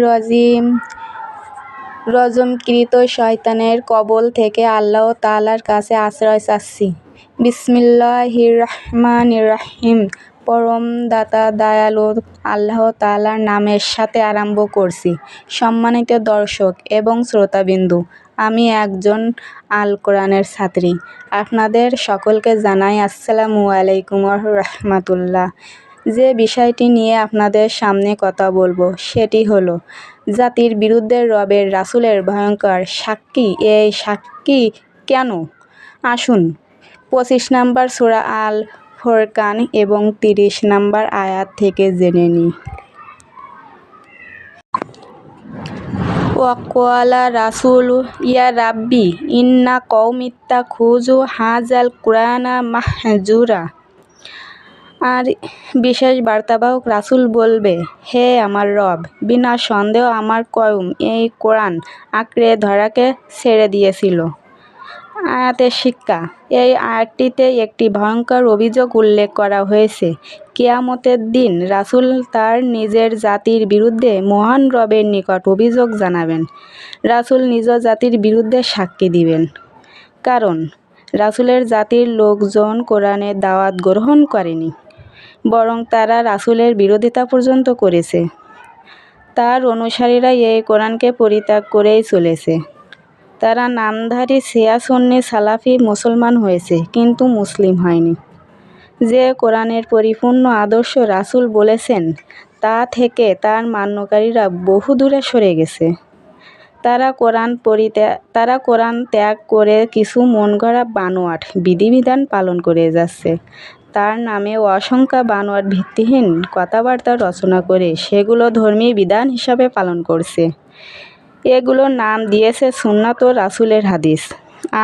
রাজিম। রজমকৃত শয়তানের কবল থেকে আল্লাহ তালার কাছে আশ্রয় চাচ্ছি। বিসমিল্লাহির রহমানির রহিম। পরম দাতা দয়ালু আল্লাহ তাআলার নামের সাথে আরম্ভ করছি। সম্মানিত দর্শক এবং শ্রোতাবিন্দু, আমি একজন আল কোরআনের ছাত্রী। আপনাদের সকলকে জানাই আসসালামু আলাইকুম রহমাতুল্লাহ। যে বিষয়টি নিয়ে আপনাদের সামনে কথা বলব, সেটি হলো, জাতির বিরুদ্ধে রবের রাসূলের ভয়ঙ্কর সাক্ষী, এই সাক্ষী কেন? আসুন, পঁচিশ নাম্বার সূরা আল ফুরকান এবং তিরিশ নাম্বার আয়াত থেকে জেনে নিই ওয়াক্কালা রাসূলু, ইয়া রাব্বি, ইন্না কওমি ইত্তাখাযু হাযাল কুরআনা মাহজুরা। আর বিশেষ বার্তাবাহক রাসূল বলবে, হে আমার রব, বিনা সন্দেহ আমার কওম এই কোরআন আঁকড়ে ধরাকে ছেড়ে দিয়েছিল। আয়াতের শিক্ষা, এই আয়াতটিতে একটি ভয়ঙ্কর অভিযোগ উল্লেখ করা হয়েছে। কেয়ামতের দিন রাসূল তার নিজের জাতির বিরুদ্ধে মহান রবের নিকট অভিযোগ জানাবেন। রাসূল নিজ জাতির বিরুদ্ধে সাক্ষী দিবেন। কারণ, রাসূলের জাতির লোকজন কোরআনের দাওয়াত গ্রহণ করেনি। বরং তারা রাসূলের বিরোধিতা পর্যন্ত করেছে। তার অনুসারীরা এই কোরআনকে পরিত্যাগ করেই চলেছে। তারা নামধারী শিয়া সুন্নি সালাফি মুসলমান হয়েছে, কিন্তু মুসলিম হয়নি। যে কোরআনের পরিপূর্ণ আদর্শ রাসূল বলেছেন, তা থেকে তার মান্যকারীরা বহু দূরে সরে গেছে। তারা কোরআন পরিত্যাগ তারা কোরআন ত্যাগ করে কিছু মনগড়া বানোয়াট বিধিবিধান পালন করে যাচ্ছে। তার নামে অসংখ্য বানোয়াট ভিত্তিহীন কথাবার্তা রচনা করে সেগুলো ধর্মীয় বিধান হিসাবে পালন করছে। এগুলোর নাম দিয়েছে সুন্নাত রাসুলের হাদিস।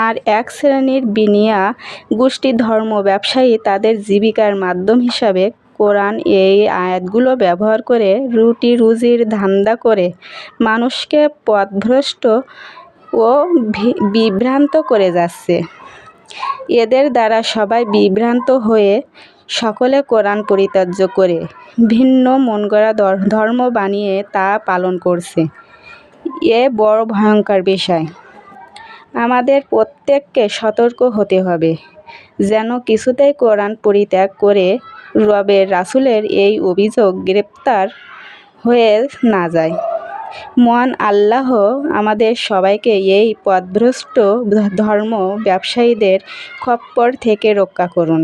আর এক শ্রেণির বিনিয়া গোষ্ঠী ধর্ম ব্যবসায়ী তাদের জীবিকার মাধ্যম হিসাবে কোরআন এই আয়াতগুলো ব্যবহার করে রুটি রুজির ধান্দা করে মানুষকে পথভ্রষ্ট ও বিভ্রান্ত করে যাচ্ছে। এদের দ্বারা সবাই বিভ্রান্ত হয়ে সকলে কোরআন পরিত্যাজ্য করে, ভিন্ন মনগড়া ধর্ম বানিয়ে তা পালন করছে। এ বড় ভয়ঙ্কর বিষয়। আমাদের প্রত্যেককে সতর্ক হতে হবে, যেন কিছুতেই কোরআন পরিত্যাগ করে রবের রাসুলের এই অভিযোগ গ্রেপ্তার হয়ে না যায়। মহান আল্লাহ আমাদের সবাইকে এই পদভ্রষ্ট ধর্ম ব্যবসায়ীদের খপ্পর থেকে রক্ষা করুন।